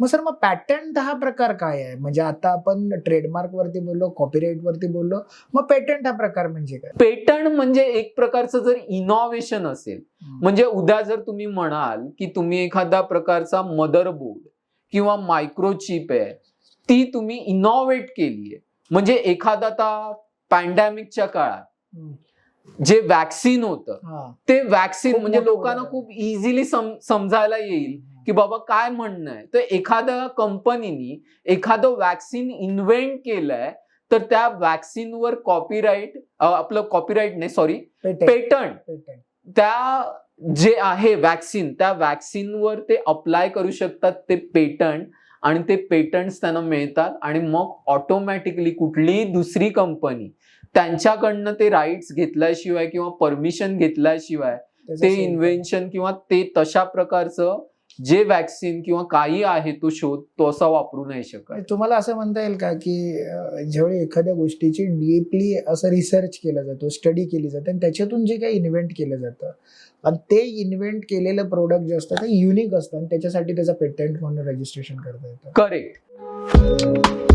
मग सर मग पॅटर्न हा प्रकार काय आहे म्हणजे आता आपण ट्रेडमार्क वरती बोललो कॉपीराईट वरती बोललो मग पेटंट हा प्रकार म्हणजे काय पेटंट म्हणजे एक प्रकारचं जर इनोव्हेशन असेल म्हणजे उद्या जर तुम्ही म्हणाल की तुम्ही एखाद्या प्रकारचा मदरबोर्ड किंवा मायक्रोचिप आहे ती तुम्ही इनोव्हेट केली आहे म्हणजे एखादा आता पॅन्डेमिकच्या काळात. जे वॅक्सिन होतं. ते वॅक्सिन म्हणजे लोकांना. खूप इझिली समजायला येईल की बाबा काय म्हणणं आहे? तर एखाद्या कंपनीनी एखादं वॅक्सिन इन्व्हेंट केलंय तर त्या वॅक्सिनवर कॉपीराईट आपलं कॉपीराईट नाही सॉरी पेटंट. त्या जे आहे वॅक्सिन त्या वॅक्सिनवर ते अप्लाय करू शकतात ते पेटंट आणि ते पेटंट्स त्यांना मिळतात आणि मग ऑटोमॅटिकली कुठलीही दुसरी कंपनी त्यांच्याकडनं ते राईट्स घेतल्याशिवाय किंवा परमिशन घेतल्याशिवाय ते इन्व्हेन्शन किंवा ते तशा प्रकारचं जे वॅक्सिन किंवा काही आहे तो शोध तो असा वापरू नाही शकत. तुम्हाला असं म्हणता येईल का की जेवढी एखाद्या गोष्टीची डीपली असं रिसर्च केला जातो स्टडी केली जाते आणि त्याच्यातून जे काही इन्व्हेंट केलं जातं आणि ते इन्व्हेंट केलेलं प्रोडक्ट जे असतं ते युनिक असतं आणि त्याच्यासाठी त्याचं पेटंट म्हणून रजिस्ट्रेशन करता येतं. करेक्ट